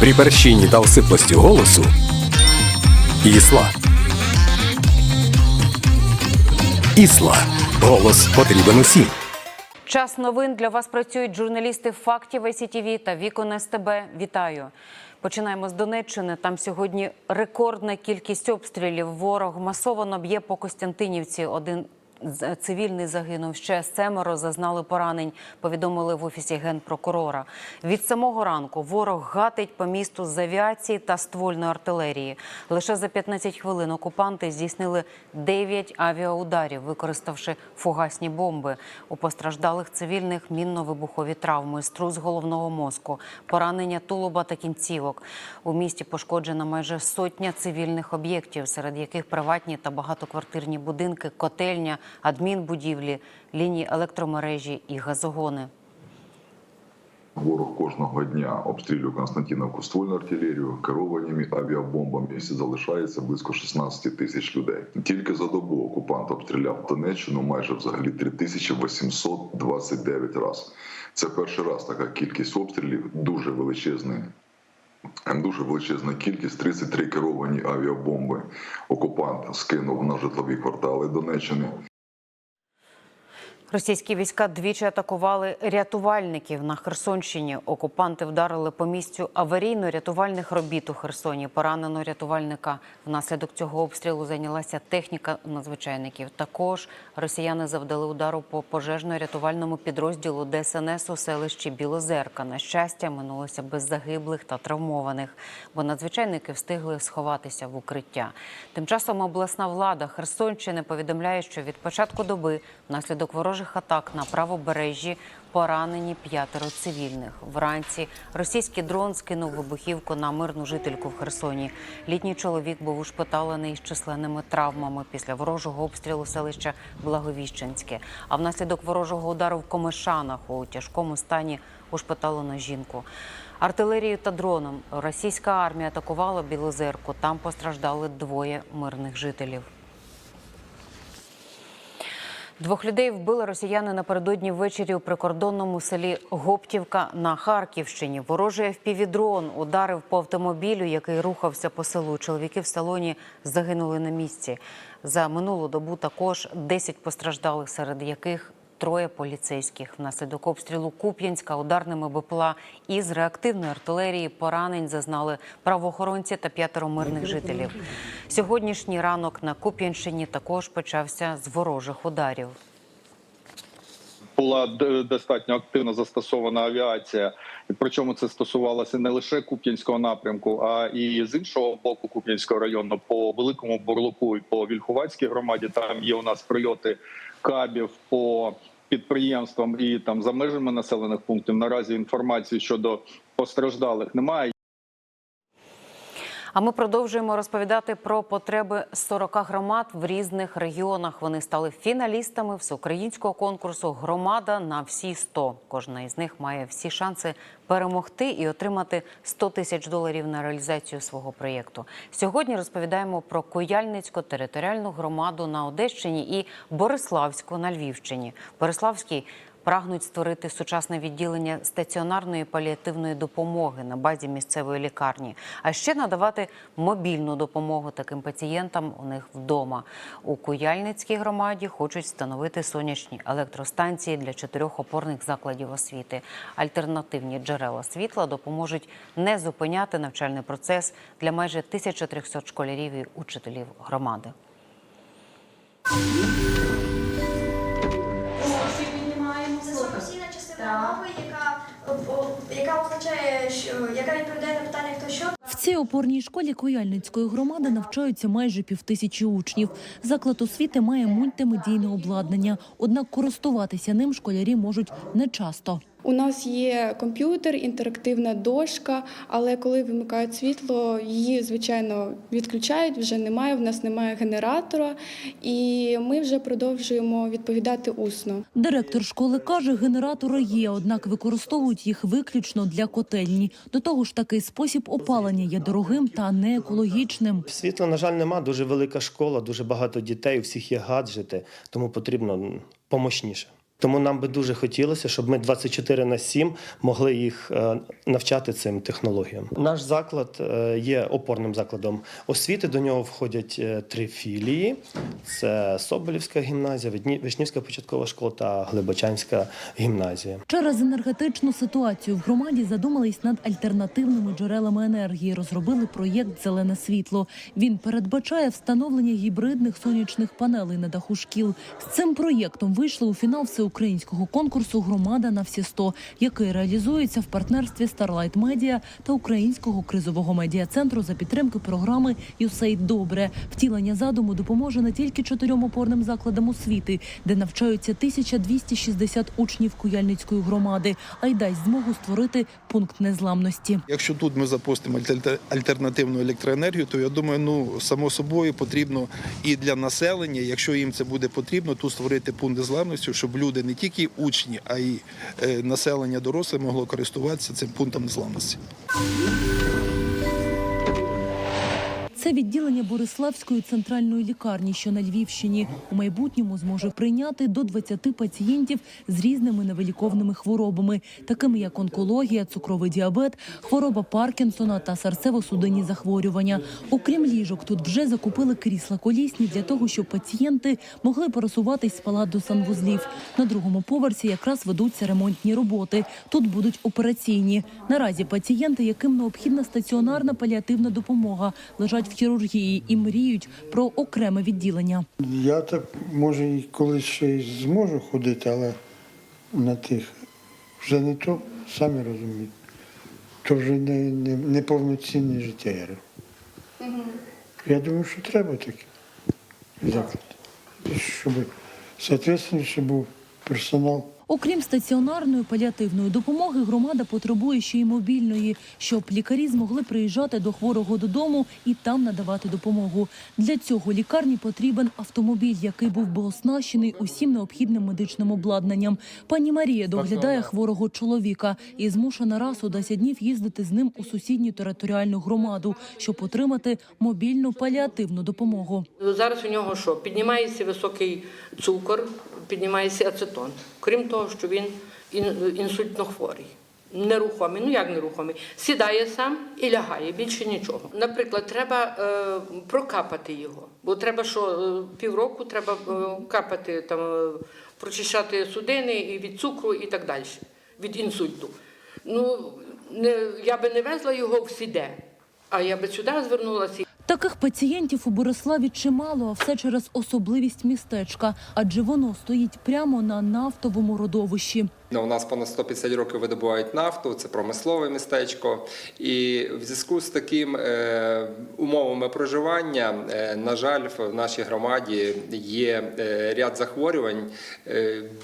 При перщині та осиплості голосу Ісла. Ісла. Голос потрібен усім. Час новин для вас працюють журналісти фактів СІТВ та Вікон СТБ. Вітаю. Починаємо з Донеччини. Там сьогодні рекордна кількість обстрілів. Ворог масово б'є по Костянтинівці. Один цивільний загинув. Ще семеро зазнали поранень. Повідомили в офісі генпрокурора. Від самого ранку ворог гатить по місту з авіації та ствольної артилерії. Лише за 15 хвилин окупанти здійснили 9 авіаударів, використавши фугасні бомби. У постраждалих цивільних мінно-вибухові травми, струс головного мозку, поранення тулуба та кінцівок. У місті пошкоджена майже сотня цивільних об'єктів, серед яких приватні та багатоквартирні будинки, котельня, адмінбудівлі, лінії електромережі і газогони. Ворог кожного дня обстрілює Константиновку ствольну артилерію, керованими авіабомбами. Місті залишається близько 16 тисяч людей. Тільки за добу окупант обстріляв Донеччину майже взагалі 3829 разів. Це перший раз така кількість обстрілів, дуже величезний. Дуже величезна кількість 33 керовані авіабомби. Окупант скинув на житлові квартали Донеччини. Російські війська двічі атакували рятувальників на Херсонщині. Окупанти вдарили по місцю аварійно-рятувальних робіт у Херсоні. Поранено рятувальника. Внаслідок цього обстрілу зайнялася техніка надзвичайників. Також росіяни завдали удару по пожежно-рятувальному підрозділу ДСНС у селищі Білозерка. На щастя, минулося без загиблих та травмованих, бо надзвичайники встигли сховатися в укриття. Тим часом обласна влада Херсонщини повідомляє, що від початку доби внаслідок ворожих атак на правобережжі поранені п'ятеро цивільних. Вранці російський дрон скинув вибухівку на мирну жительку в Херсоні. Літній чоловік був ушпиталений з численними травмами після ворожого обстрілу селища Благовіщенське. А внаслідок ворожого удару в Комишанах у тяжкому стані ушпиталено жінку. Артилерією та дроном російська армія атакувала Білозерку. Там постраждали двоє мирних жителів. Двох людей вбили росіяни напередодні ввечері у прикордонному селі Гоптівка на Харківщині. Ворожий впівдрон ударив по автомобілю, який рухався по селу. Чоловіки в салоні загинули на місці. За минулу добу також 10 постраждалих, серед яких Троє поліцейських внаслідок обстрілу Куп'янська ударними БПЛА із реактивної артилерії поранень зазнали правоохоронці та п'ятеро мирних жителів. Сьогоднішній ранок на Куп'янщині також почався з ворожих ударів. була достатньо активно застосована авіація, причому це стосувалося не лише Куп'янського напрямку, а і з іншого боку Куп'янського району по великому Бурлуку і по Вільхувацькій громаді. Там є у нас прильоти кабів по підприємствам і там за межами населених пунктів. Наразі інформації щодо постраждалих немає. А ми продовжуємо розповідати про потреби 40 громад в різних регіонах. Вони стали фіналістами всеукраїнського конкурсу Громада на всі 100». Кожна із них має всі шанси перемогти і отримати 100 тисяч доларів на реалізацію свого проєкту. Сьогодні розповідаємо про Кояльницьку територіальну громаду на Одещині і Бориславську на Львівщині. Бориславський прагнуть створити сучасне відділення стаціонарної паліативної допомоги на базі місцевої лікарні, а ще надавати мобільну допомогу таким пацієнтам у них вдома. У Куяльницькій громаді хочуть встановити сонячні електростанції для чотирьох опорних закладів освіти. Альтернативні джерела світла допоможуть не зупиняти навчальний процес для майже 1300 школярів і учителів громади. Яка, означає, яка відповідає на питання хто що. В цій опорній школі Кояльницької громади навчаються майже півтисячі учнів. Заклад освіти має мультимедійне обладнання, однак користуватися ним школярі можуть не часто. У нас є комп'ютер, інтерактивна дошка, але коли вимикають світло, її звичайно відключають. Вже немає. В нас немає генератора, і ми вже продовжуємо відповідати усно. Директор школи каже, генератори є, однак використовують їх виключно для котельні. До того ж, такий спосіб опалення є дорогим та не екологічним. Світла, на жаль, нема. Дуже велика школа, дуже багато дітей, у всіх є гаджети, тому потрібно помощніше. Тому нам би дуже хотілося, щоб ми 24 на 7 могли їх е, навчати цим технологіям. Наш заклад е, є опорним закладом освіти. До нього входять е, три філії: це Соболівська гімназія, Вишнівська початкова школа та Глибочанська гімназія. Через енергетичну ситуацію в громаді задумались над альтернативними джерелами енергії. Розробили проєкт Зелене світло. Він передбачає встановлення гібридних сонячних панелей на даху шкіл. З цим проєктом вийшли у фінал всеукраїнського конкурсу Громада на всі 100», який реалізується в партнерстві Starlight Media та Українського кризового медіа-центру за підтримки програми «USAID Добре. Втілення задуму допоможе не тільки чотирьом опорним закладам освіти, де навчаються 1260 учнів Куяльницької громади, а й дасть змогу створити пункт незламності. Якщо тут ми запустимо альтернативну електроенергію, то я думаю, ну само собою потрібно і для населення, якщо їм це буде потрібно, тут створити пункт незламності, щоб люди не тільки учні, а й е, населення доросле могло користуватися цим пунктом незламності. Це відділення Бориславської центральної лікарні, що на Львівщині, у майбутньому зможе прийняти до 20 пацієнтів з різними невиліковними хворобами, такими як онкологія, цукровий діабет, хвороба Паркінсона та серцево-судинні захворювання. Окрім ліжок, тут вже закупили крісла колісні для того, щоб пацієнти могли пересуватись з палат до санвузлів. На другому поверсі якраз ведуться ремонтні роботи. Тут будуть операційні. Наразі пацієнти, яким необхідна стаціонарна паліативна допомога, лежать в хірургії і мріють про окреме відділення. Я так може і колись ще й зможу ходити, але на тих вже не то, самі розумієте. То вже не, не, не повноцінне життя. я роблю. Я думаю, що треба таке заклад. Щоб соответственно, щоб був персонал. Окрім стаціонарної паліативної допомоги, громада потребує ще й мобільної, щоб лікарі змогли приїжджати до хворого додому і там надавати допомогу. Для цього лікарні потрібен автомобіль, який був би оснащений усім необхідним медичним обладнанням. Пані Марія доглядає хворого чоловіка і змушена раз у 10 днів їздити з ним у сусідню територіальну громаду, щоб отримати мобільну паліативну допомогу. Зараз у нього що? Піднімається високий цукор, піднімається ацетон. Крім того, що він ін- інсультно хворий. Нерухомий, ну як нерухомий, сідає сам і лягає, більше нічого. Наприклад, треба е, прокапати його, бо треба що е, півроку треба е, капати, там, е, прочищати судини і від цукру і так далі, від інсульту. Ну, не, я би не везла його в сіде, а я би сюди звернулася. Таких пацієнтів у Бориславі чимало, а все через особливість містечка, адже воно стоїть прямо на нафтовому родовищі. Ну, У нас понад 150 років видобувають нафту, це промислове містечко. І в зв'язку з таким е, умовами проживання, е, на жаль, в нашій громаді є е, ряд захворювань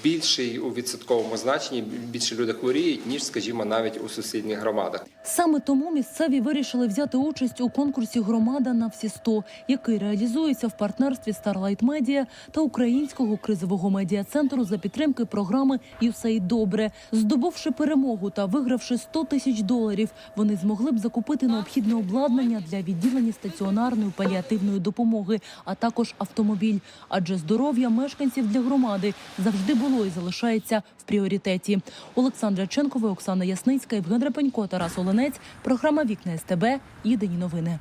більший у відсотковому значенні, більше люди хворіють, ніж, скажімо, навіть у сусідніх громадах. Саме тому місцеві вирішили взяти участь у конкурсі Громада на всі 100», який реалізується в партнерстві Starlight Media та Українського кризового медіа-центру за підтримки програми «USAID Добре. Здобувши перемогу та вигравши 100 тисяч доларів, вони змогли б закупити необхідне обладнання для відділення стаціонарної паліативної допомоги, а також автомобіль. Адже здоров'я мешканців для громади завжди було і залишається в пріоритеті. Олександра Ченкова, Оксана Ясницька, Євген Репенько, Тарас Оленець. Програма Вікна СТБ. Єдині новини.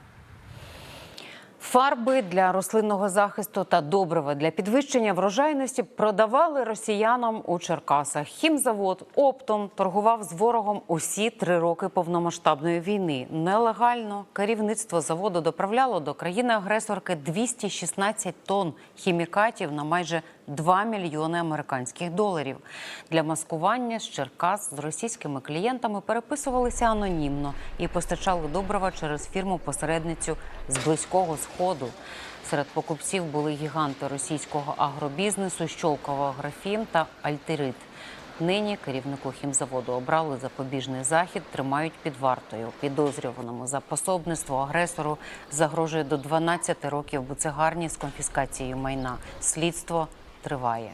Фарби для рослинного захисту та добрива для підвищення врожайності продавали росіянам у Черкасах. Хімзавод оптом торгував з ворогом усі три роки повномасштабної війни. Нелегально керівництво заводу доправляло до країни-агресорки 216 тонн хімікатів на майже 2 мільйони американських доларів. Для маскування з Черкас з російськими клієнтами переписувалися анонімно і постачали добрива через фірму-посередницю з близького сходу. Серед покупців були гіганти російського агробізнесу Щолково Графін та Альтерит. Нині керівнику хімзаводу обрали запобіжний захід, тримають під вартою. Підозрюваному за пособництво агресору загрожує до 12 років буцегарні з конфіскацією майна. Слідство триває.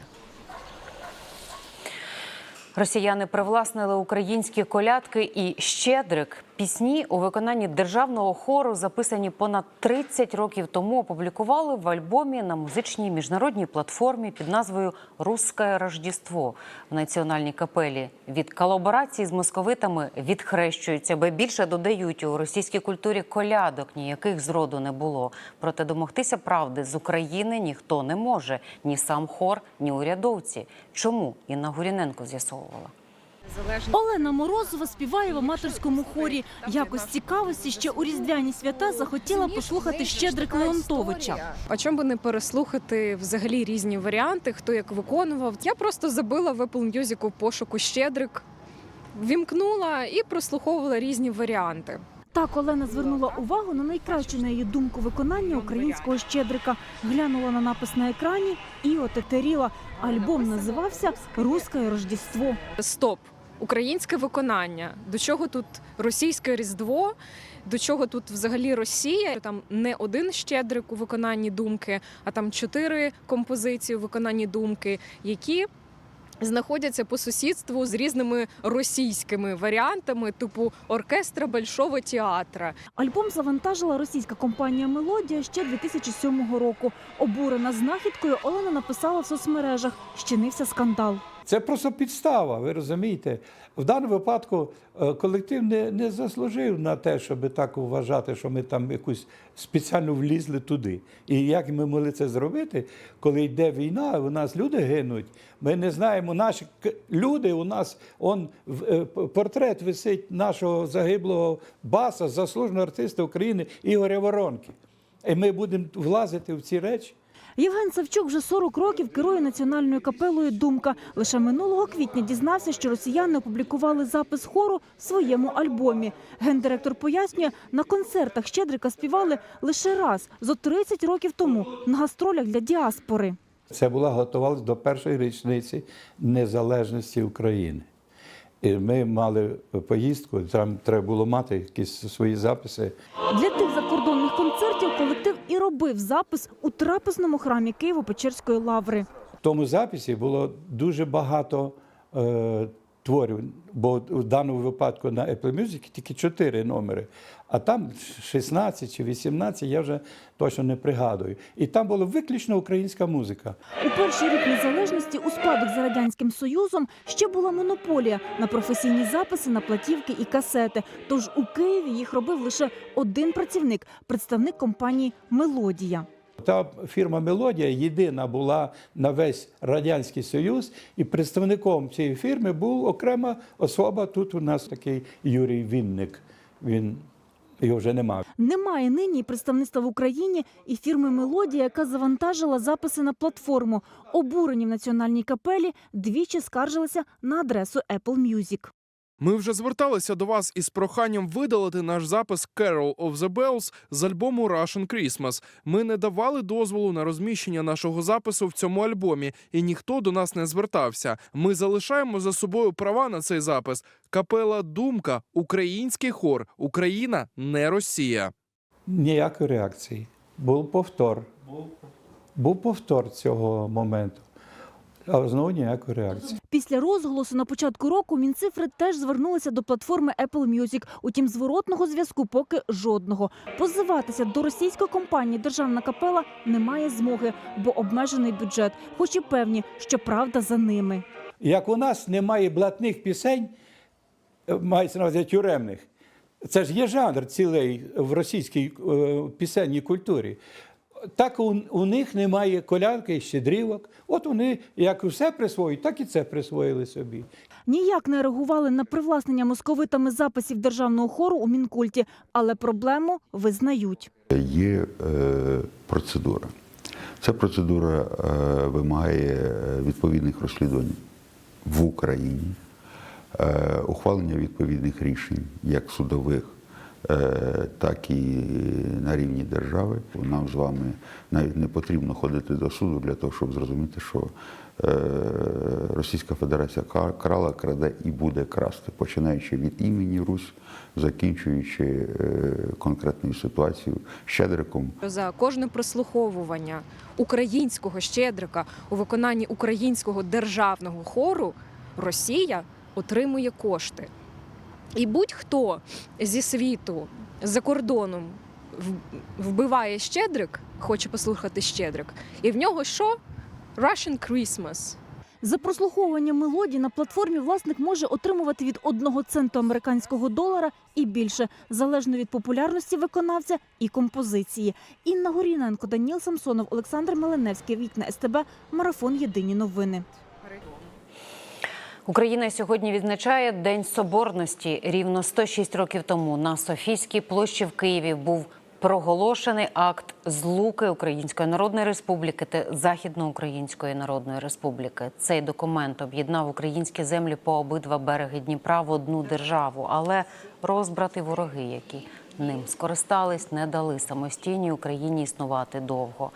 Росіяни привласнили українські колядки і щедрик. Пісні у виконанні державного хору, записані понад 30 років тому, опублікували в альбомі на музичній міжнародній платформі під назвою Русське Рождество в національній капелі. Від колаборації з московитами відхрещуються, бо більше додають у російській культурі колядок, ніяких зроду не було. Проте домогтися правди з України ніхто не може ні сам хор, ні урядовці. Чому Інна Гуріненко з'ясовувала? Олена Морозова співає в аматорському хорі. Якось цікавості ще у різдвяні свята захотіла послухати Щедрик Леонтовича. А чому би не переслухати взагалі різні варіанти, хто як виконував? Я просто забила в Apple Music у пошуку Щедрик, вімкнула і прослуховувала різні варіанти. Так Олена звернула увагу на найкраще на її думку виконання українського щедрика. Глянула на напис на екрані і отетеріла. Альбом називався Русське Рождество. Стоп! Українське виконання. До чого тут російське різдво? До чого тут взагалі Росія? Там не один щедрик у виконанні думки, а там чотири композиції у виконанні думки, які знаходяться по сусідству з різними російськими варіантами, типу оркестра Большого театра. Альбом завантажила російська компанія Мелодія ще 2007 року. Обурена знахідкою Олена написала в соцмережах. Щинився скандал. Це просто підстава, ви розумієте? В даному випадку е, колектив не, не заслужив на те, щоб так вважати, що ми там якусь спеціально влізли туди. І як ми могли це зробити, коли йде війна, у нас люди гинуть. Ми не знаємо, наші люди, у нас он е, портрет висить нашого загиблого баса, заслуженого артиста України Ігоря Воронки. І ми будемо влазити в ці речі. Євген Савчук вже 40 років керує національною капелою Думка. Лише минулого квітня дізнався, що росіяни опублікували запис хору в своєму альбомі. Гендиректор пояснює, на концертах Щедрика співали лише раз зо 30 років тому на гастролях для діаспори. Це була готувалася до першої річниці незалежності України. І ми мали поїздку, там треба було мати якісь свої записи. Для тих робив запис у трапезному храмі Києво-Печерської лаври. В тому записі було дуже багато е, творів, бо в даному випадку на Apple Music тільки 4 номери, а там 16 чи 18, я вже точно не пригадую. І там була виключно українська музика. У перший рік незалежності у спадок за радянським союзом ще була монополія на професійні записи на платівки і касети. Тож у Києві їх робив лише один працівник, представник компанії Мелодія. Та фірма Мелодія єдина була на весь радянський союз, і представником цієї фірми був окрема особа. Тут у нас такий Юрій Вінник. Він його вже немає. Немає нині представництва в Україні і фірми Мелодія, яка завантажила записи на платформу. Обурені в національній капелі двічі скаржилися на адресу Apple Music. Ми вже зверталися до вас із проханням видалити наш запис Carol of the Bells з альбому Russian Christmas. Ми не давали дозволу на розміщення нашого запису в цьому альбомі, і ніхто до нас не звертався. Ми залишаємо за собою права на цей запис. Капела Думка, український хор, Україна не Росія. Ніякої реакції. Був повтор. Був повтор цього моменту. А знову ніякої реакції. Після розголосу на початку року Мінцифри теж звернулися до платформи Apple Music. Утім, зворотного зв'язку поки жодного. Позиватися до російської компанії Державна капела немає змоги, бо обмежений бюджет, хоч і певні, що правда за ними. Як у нас немає блатних пісень, е, мається на увазі тюремних, це ж є жанр цілий в російській е, пісенній культурі. Так у, у них немає колянки і щедрівок. От вони як все присвоюють, так і це присвоїли собі. Ніяк не реагували на привласнення московитами записів державного хору у мінкульті, але проблему визнають. Є е, процедура. Ця процедура е, вимагає е, відповідних розслідувань в Україні, е, ухвалення відповідних рішень, як судових, так і на рівні держави. Нам з вами навіть не потрібно ходити до суду для того, щоб зрозуміти, що е, Російська Федерація крала, краде і буде красти, починаючи від імені Русь, закінчуючи е, конкретною ситуацією щедриком. За кожне прослуховування українського щедрика у виконанні українського державного хору Росія отримує кошти. І будь-хто зі світу за кордоном вбиває щедрик, хоче послухати щедрик, і в нього що? Russian Christmas. За прослуховування мелодій на платформі власник може отримувати від одного центу американського долара і більше, залежно від популярності виконавця і композиції. Інна Горіненко, Даніл Самсонов, Олександр Меленевський, Вікна СТБ, Марафон Єдині новини. Україна сьогодні відзначає День Соборності. Рівно 106 років тому на Софійській площі в Києві був проголошений акт злуки Української Народної Республіки та Західноукраїнської Народної Республіки. Цей документ об'єднав українські землі по обидва береги Дніпра в одну державу, але розбрати вороги, які ним скористались, не дали самостійній Україні існувати довго.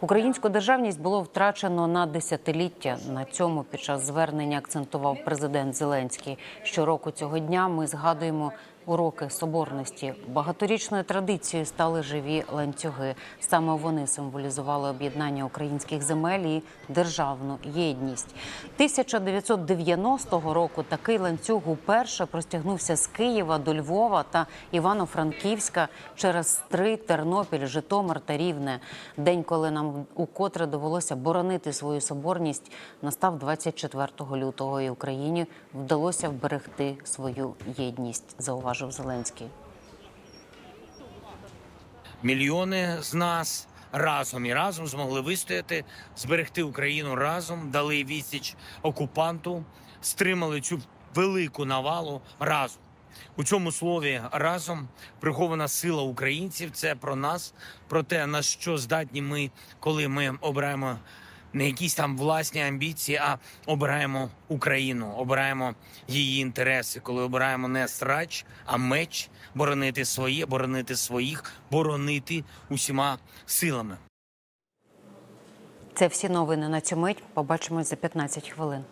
Українську державність було втрачено на десятиліття. На цьому під час звернення акцентував президент Зеленський. Щороку цього дня ми згадуємо уроки соборності. Багаторічною традицією стали живі ланцюги. Саме вони символізували об'єднання українських земель і державну єдність. 1990 року такий ланцюг уперше простягнувся з Києва до Львова та Івано-Франківська через Стрий, Тернопіль, Житомир та Рівне. День, коли нам укотре довелося боронити свою соборність, настав 24 лютого, і Україні вдалося вберегти свою єдність. Зауважив Зеленський. Мільйони з нас разом і разом змогли вистояти, зберегти Україну разом, дали відсіч окупанту, стримали цю велику навалу разом. У цьому слові разом прихована сила українців. Це про нас, про те, на що здатні ми, коли ми обираємо не якісь там власні амбіції, а обираємо Україну, обираємо її інтереси, коли обираємо не срач, а меч, боронити своє, боронити своїх, боронити усіма силами. Це всі новини на цю мить. Побачимось за 15 хвилин.